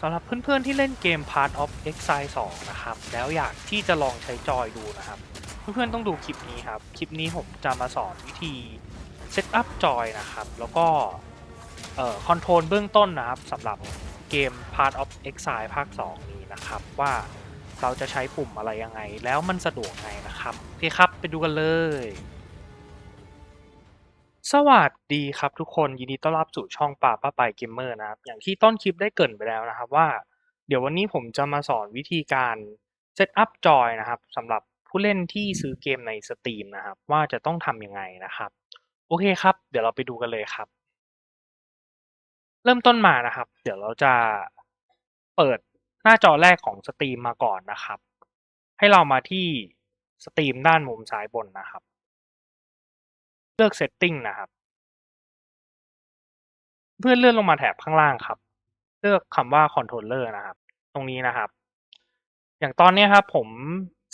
สำหรับเพื่อนๆที่เล่นเกม Part of Exile 2 นะครับ แล้วอยากที่จะลองใช้จอยดูนะครับ เพื่อนๆต้องดูคลิปนี้ครับ คลิปนี้ผมจะมาสอนวิธีเซตอัพจอยนะครับ แล้วก็คอนโทรลเบื้องต้นนะครับสำหรับเกม Part of Exile ภาค 2 นี้นะครับ ว่าเราจะใช้ปุ่มอะไรยังไง แล้วมันสะดวกไงนะครับ โอเคครับ ไปดูกันเลย สวัสดีครับทุกคนยินดีต้อนรับสู่ช่องป่าป้าไปเกมเมอร์นะครับอย่างที่ต้นคลิปได้เกรินไปแล้วนะครับว่า เดี๋ยววันนี้ผมจะมาสอนวิธีการเซตอัพจอยนะครับสำหรับผู้เล่นที่ซื้อเกมในสตรีมนะครับ ว่าจะต้องทำยังไงนะครับ โอเคครับ เดี๋ยวเราไปดูกันเลยครับ เริ่มต้นมานะครับ เดี๋ยวเราจะเปิดหน้าจอแรกของสตรีมมาก่อนนะครับ ให้เรามาที่สตรีมด้านมุมซ้ายบนนะครับ เลือก Setting นะครับ เพื่อเลื่อนลงมาแถบข้างล่างครับ เลือกคำว่า Controller นะครับ ตรงนี้นะครับ อย่างตอนนี้ครับผม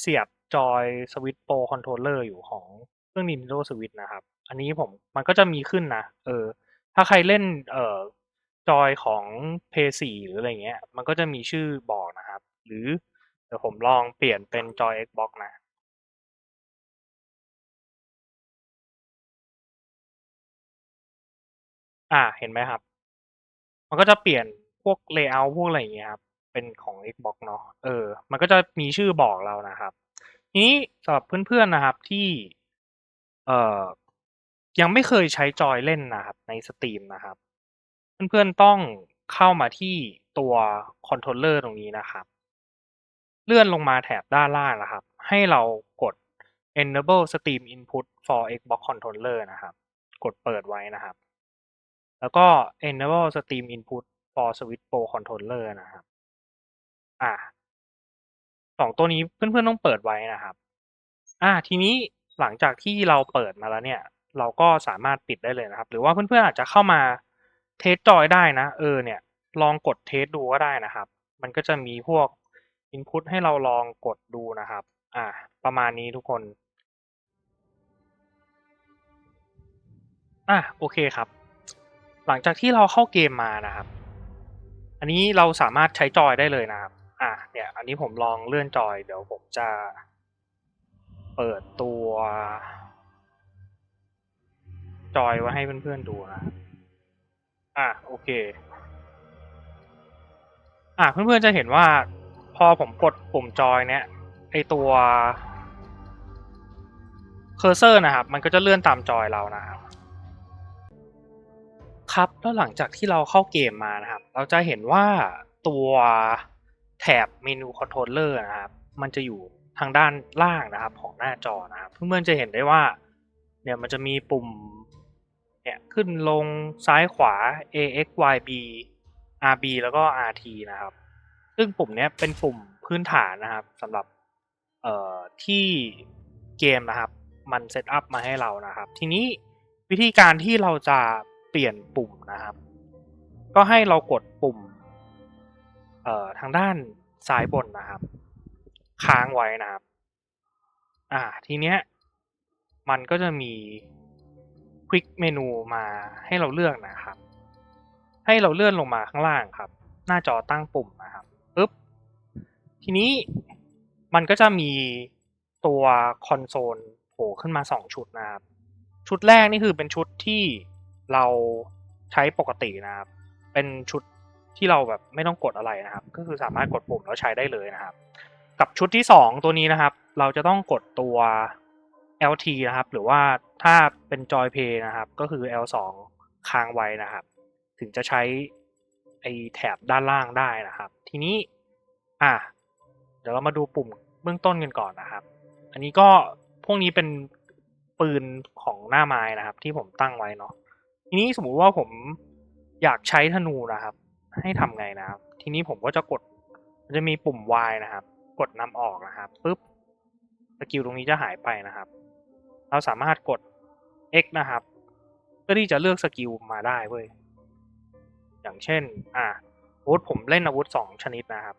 เสียบจอย Switch Pro Controller อยู่ของเครื่อง Nintendo Switch นะครับ อันนี้ผมมันก็จะมีขึ้นนะ เออ ถ้าใครเล่นเอ่อจอยของ PS4 หรืออะไรเงี้ย มันก็จะมีชื่อบอกนะครับ หรือเดี๋ยวผมลองเปลี่ยนเป็นจอย Xbox นะ อ่าเห็นไหมครับ มันก็จะเปลี่ยนพวก layout พวกอะไรอย่างเงี้ยครับ เป็นของ Xbox เนาะ เออ มันก็จะมีชื่อบอกเรานะครับ ทีนี้สำหรับเพื่อน ๆ นะครับที่ เอ่อ ยังไม่เคยใช้จอยเล่นนะครับในสตรีมนะครับ เพื่อน ๆ ต้องเข้ามาที่ตัว คอนโทรลเลอร์ ตรงนี้นะครับ เลื่อนลงมาแถบด้านล่างนะครับ ให้เรากด enable steam input for xbox controller นะครับ กดเปิดไว้นะครับ แล้วก็ enable steam input for switch pro controller นะครับ อ่าสองตัวนี้เพื่อนๆต้องเปิดไว้นะครับ อ่า ทีนี้หลังจากที่เราเปิดมาแล้วเนี่ย เราก็สามารถปิดได้เลยนะครับ หรือว่าเพื่อนๆอาจจะเข้ามาเทสจอยได้นะ เออเนี่ย ลองกดเทสดูก็ได้นะครับ มันก็จะมีพวก input ให้เราลองกดดูนะครับ อ่า ประมาณนี้ทุกคน อะโอเคครับ หลังจากที่เราเข้าเกมมานะครับ อันนี้เราสามารถใช้จอยได้เลยนะครับ อะเนี่ย อันนี้ผมลองเลื่อนจอย เดี๋ยวผมจะ เปิดตัว จอยไว้ให้เพื่อนๆดูนะอะโอเค อะเพื่อนๆจะเห็นว่า พอผมกดปุ่มจอยเนี่ยไอตัวเคอร์เซอร์นะครับ มันก็จะเลื่อนตามจอยเรานะครับ ครับแล้วหลังจากที่เราเข้าเกมมานะครับ เราจะเห็นว่าตัวแถบเมนูคอนโทรลเลอร์นะครับ มันจะอยู่ทางด้านล่างนะครับ ของหน้าจอนะครับ เพื่อนๆจะเห็นได้ว่า เนี่ยมันจะมีปุ่มเนี่ยขึ้นลงซ้ายขวา A X Y B R B แล้วก็ R T นะครับ ซึ่งปุ่มเนี้ยเป็นปุ่มพื้นฐานนะครับสำหรับเอ่อที่เกมนะครับ มันเซตอัพมาให้เรานะครับ ทีนี้วิธีการที่เราจะ เปลี่ยนปุ่มนะครับ ก็ให้เรากดปุ่มเอ่อทางด้านซ้ายบนนะครับ ค้างไว้นะครับ อ่าทีเนี้ยมันก็จะมีควิกเมนูมาให้เราเลือกนะครับ ให้เราเลื่อนลงมาข้างล่างครับ หน้าจอตั้งปุ่มนะครับปึ๊บทีนี้มันก็จะมีตัวคอนโซลโผล่ขึ้นมา 2 ชุดนะครับ ชุดแรกนี่คือเป็นชุดที่ เราใช้ปกตินะครับ เป็นชุดที่เราแบบไม่ต้องกดอะไรนะครับ ก็คือสามารถกดปุ่มแล้วใช้ได้เลยนะครับ กับชุดที่ 2 ตัวนี้นะครับ เราจะต้องกดตัว LT นะครับ หรือว่าถ้าเป็นจอยเพย์นะครับ ก็คือ L2 ค้างไว้นะครับ ถึงจะใช้ไอแถบด้านล่างได้นะครับ ทีนี้อะเดี๋ยวเรามาดูปุ่มเบื้องต้นกันก่อนนะครับ อันนี้ก็พวกนี้เป็นปืนของหน้าไม้นะครับ ที่ผมตั้งไว้เนาะ ทีนี้สมมุติว่าผมอยากใช้ธนูนะครับ ให้ทำไงนะครับ ทีนี้ผมก็จะกดมันจะมีปุ่ม Y นะครับ กดนำออกนะครับปุ๊บสกิลตรงนี้จะหายไปนะครับ เราสามารถกด X นะครับเพื่อที่จะเลือกสกิลมาได้เว้ยอย่างเช่น อะอาวุธผมเล่นอาวุธสองชนิดนะครับ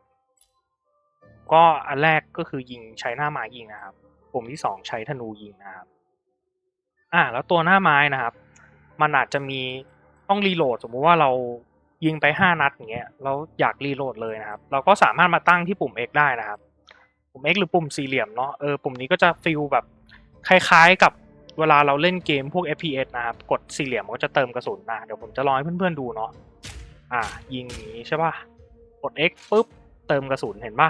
ก็อันแรกก็คือยิงใช้หน้าไม้ยิงนะครับ ปุ่มที่สองใช้ธนูยิงนะครับ อะแล้วตัวหน้าไม้นะครับ มันอาจจะมีต้องรีโหลดสมมุติว่าเรายิงไปห้านัดอย่างเงี้ยเราอยากรีโหลดเลยนะครับ เราก็สามารถมาตั้งที่ปุ่ม X ได้นะครับ ปุ่ม X หรือปุ่มสี่เหลี่ยมเนาะเออปุ่มนี้ก็จะฟิลแบบคล้ายๆกับเวลาเราเล่นเกมพวก FPS นะครับกดสี่เหลี่ยมมันก็จะเติมกระสุนนะเดี๋ยวผมจะลองให้เพื่อนๆดูเนาะอ่า ยิงนี้ใช่ป่ะกด X ปุ๊บเติมกระสุนเห็นป่ะ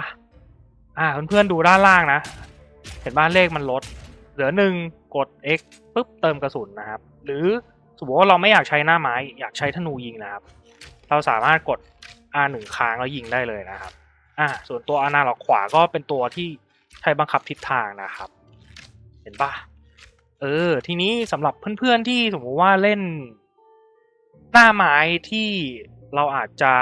อ่าเพื่อนๆดูด้านล่างนะ เห็นว่าเลขมันลด เหลือหนึ่งกด X ปุ๊บเติมกระสุนนะครับ หรือ สมมติว่าเราไม่อยากใช้หน้าไม้ อยากใช้ธนูยิงนะครับ เราสามารถกด R หนึ่งค้างแล้วยิงได้เลยนะครับ อ่า ส่วนตัวอนาล็อกขวาก็เป็นตัวที่ใช้บังคับทิศทางนะครับ เห็นปะเออ ทีนี้สำหรับเพื่อนๆที่สมมติว่าเล่นหน้าไม้ที่เราอาจจะ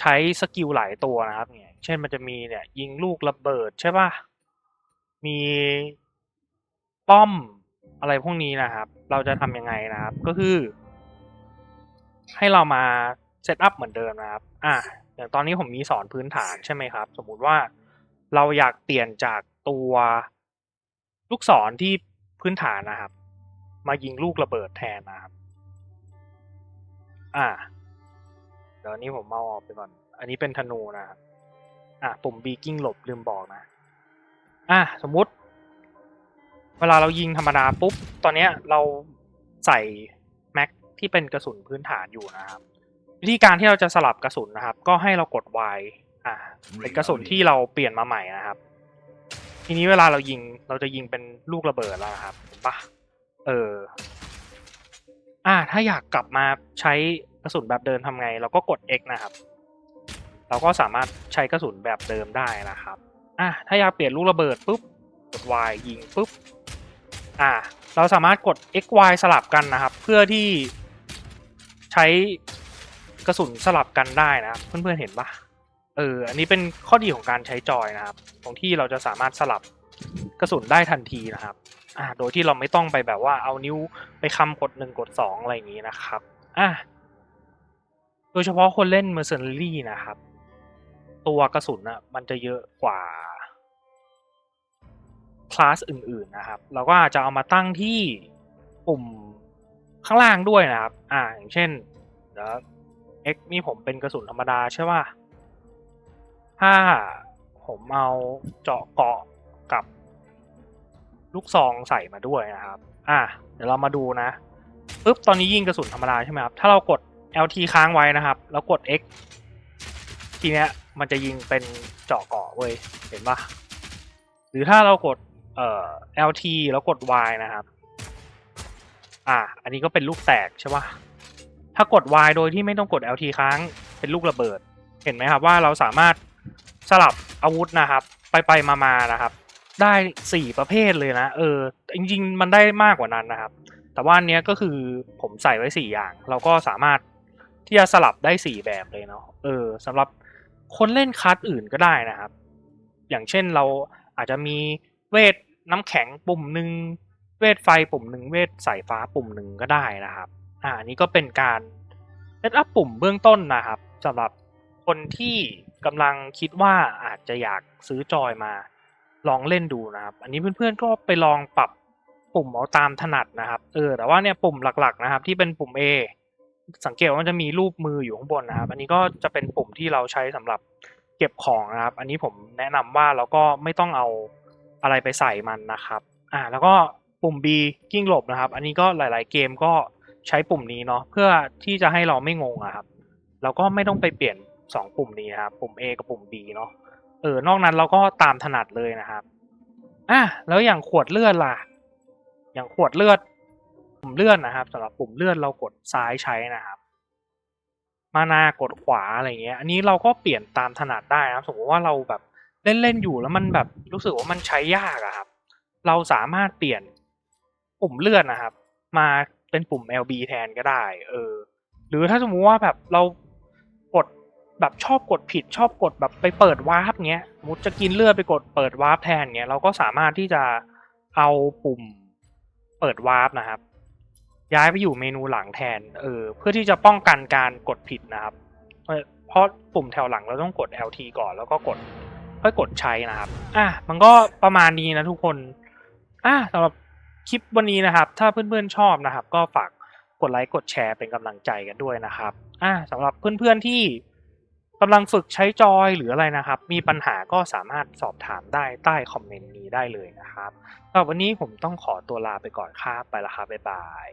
ใช้สกิลหลายตัวนะครับเนี่ย เช่นมันจะมีเนี่ยยิงลูกระเบิดใช่ปะมีป้อม อะไรพวกนี้นะครับ เราจะทำยังไงนะครับ ก็คือ ให้เรามาเซตอัพเหมือนเดิมนะครับ อะอย่างตอนนี้ผมมีสอนพื้นฐานใช่ไหมครับ สมมุติว่าเราอยากเปลี่ยนจากตัวลูกศรที่พื้นฐานนะครับ มายิงลูกระเบิดแทนนะครับ อะเดี๋ยวนี้ผมเอาออกไปก่อน อันนี้เป็นธนูนะครับ อะปุ่มบีกิ้งหลบลืมบอกนะ อะสมมุติ เวลาเรายิงธรรมดาปุ๊บ ตอนเนี้ยเราใส่แม็กที่เป็นกระสุนพื้นฐานอยู่นะครับ วิธีการที่เราจะสลับกระสุนนะครับ ก็ให้เรากด Y อ่าเป็นกระสุนที่เราเปลี่ยนมาใหม่นะครับ ทีนี้เวลาเรายิงเราจะยิงเป็นลูกระเบิดแล้วนะครับปะเออ อ่า ถ้าอยากกลับมาใช้กระสุนแบบเดิมทำไง เราก็กด X นะครับ เราก็สามารถใช้กระสุนแบบเดิมได้นะครับ อะถ้าอยากเปลี่ยนลูกระเบิดปุ๊บกด Y ยิงปุ๊บ อ่า เราสามารถกด X Y สลับกันนะครับ เพื่อที่ใช้กระสุนสลับกันได้นะครับ เพื่อนๆเห็นปะเออ อันนี้เป็นข้อดีของการใช้จอยนะครับ ตรงที่เราจะสามารถสลับกระสุนได้ทันทีนะครับ อ่า โดยที่เราไม่ต้องไปแบบว่าเอานิ้วไปคำกดหนึ่งกดสองอะไรอย่างนี้นะครับ อะโดยเฉพาะคนเล่น Mercenary นะครับ ตัวกระสุนอะมันจะเยอะกว่า คลาสอื่นๆนะครับ เราก็อาจจะเอามาตั้งที่ปุ่มข้างล่างด้วยนะครับ อ่า อย่างเช่น เดี๋ยว X นี่ผมเป็นกระสุนธรรมดาใช่ป่ะ ถ้าผมเอาเจาะเกาะกับลูกซองใส่มาด้วยนะครับ อะเดี๋ยวเรามาดูนะปุ๊บ ตอนนี้ยิงกระสุนธรรมดาใช่ไหมครับ ถ้าเรากด LT ค้างไว้นะครับ แล้วกด X ทีเนี้ยมันจะยิงเป็นเจาะเกาะเว้ย เห็นปะหรือถ้าเรากด เอ่อ LT แล้วกด Y นะครับ อะอันนี้ก็เป็นลูกแตกใช่ปะถ้ากด Y โดยที่ไม่ต้องกด LT ค้างเป็นลูกระเบิด เห็นไหมครับว่าเราสามารถสลับอาวุธนะครับ ไปไปมามานะครับ ได้สี่ประเภทเลยนะ เออ จริง ๆ มันได้มากกว่านั้นนะครับ แต่ว่าอันเนี้ยก็คือผมใส่ไว้สี่อย่าง เราก็สามารถที่จะสลับได้สี่แบบเลยเนาะ เออสำหรับคนเล่นคัสอื่นก็ได้นะครับ อย่างเช่นเราอาจจะมีเวท น้ำแข็งปุ่มหนึ่งเวทไฟปุ่มหนึ่งเวทสายฟ้าปุ่มหนึ่งก็ได้นะครับ อ่านี้ก็เป็นการเซตอัพปุ่มเบื้องต้นนะครับสำหรับคนที่กำลังคิดว่าอาจจะอยากซื้อจอยมาลองเล่นดูนะครับ อันนี้เพื่อนๆก็ไปลองปรับปุ่มเอาตามถนัดนะครับ เออ แต่ว่าเนี่ยปุ่มหลักๆนะครับ ที่เป็นปุ่ม A สังเกตว่ามันจะมีรูปมืออยู่ข้างบนนะครับ อันนี้ก็จะเป็นปุ่มที่เราใช้สำหรับเก็บของนะครับ อันนี้ผมแนะนำว่าเราก็ไม่ต้องเอา อะไรไปใส่มันนะครับ อ่า แล้วก็ปุ่ม B กิ้งหลบนะครับ อันนี้ก็หลาย ๆ เกมก็ใช้ปุ่มนี้เนาะเพื่อที่จะให้เราไม่งงอะครับเราก็ไม่ต้องไปเปลี่ยนสองปุ่มนี้ครับปุ่ม A กับปุ่ม B เนาะเออนอกนั้นเราก็ตามถนัดเลยนะครับอะแล้วอย่างขวดเลือดล่ะ อย่างขวดเลือด ปุ่มเลือดนะครับสำหรับปุ่มเลือดเรากดซ้ายใช้นะครับมานากดขวาอะไรเงี้ย อันนี้เราก็เปลี่ยนตามถนัดได้นะครับ สมมติว่าเราแบบ เล่นๆอยู่แล้วมันแบบรู้สึกว่ามันใช้ยากอะครับ เราสามารถเปลี่ยนปุ่มเลื่อดนะครับ มาเป็นปุ่ม LB แทนก็ได้ เออ หรือถ้าสมมุติว่าแบบเรากดแบบชอบกดผิดชอบกดแบบไปเปิดวาร์ปเงี้ยมุดจะกินเลือดไปกดเปิดวาร์ปแทนเงี้ยเราก็สามารถที่จะเอาปุ่มเปิดวาร์ปนะครับ ย้ายไปอยู่เมนูหลังแทน เออ เพื่อที่จะป้องกันการกดผิดนะครับ เพราะปุ่มแถวหลังเราต้องกด LT ก่อนแล้วก็กด ค่อยกดใช้นะครับ อะมันก็ประมาณนี้นะทุกคน อะสำหรับคลิปวันนี้นะครับ ถ้าเพื่อนๆชอบนะครับ ก็ฝากกดไลค์กดแชร์เป็นกำลังใจกันด้วยนะครับ อ่าสำหรับเพื่อนๆที่กำลังฝึกใช้จอยหรืออะไรนะครับ มีปัญหาก็สามารถสอบถามได้ใต้คอมเมนต์นี้ได้เลยนะครับสำหรับวันนี้ผมต้องขอตัวลาไปก่อนครับไปละครับบ๊ายบาย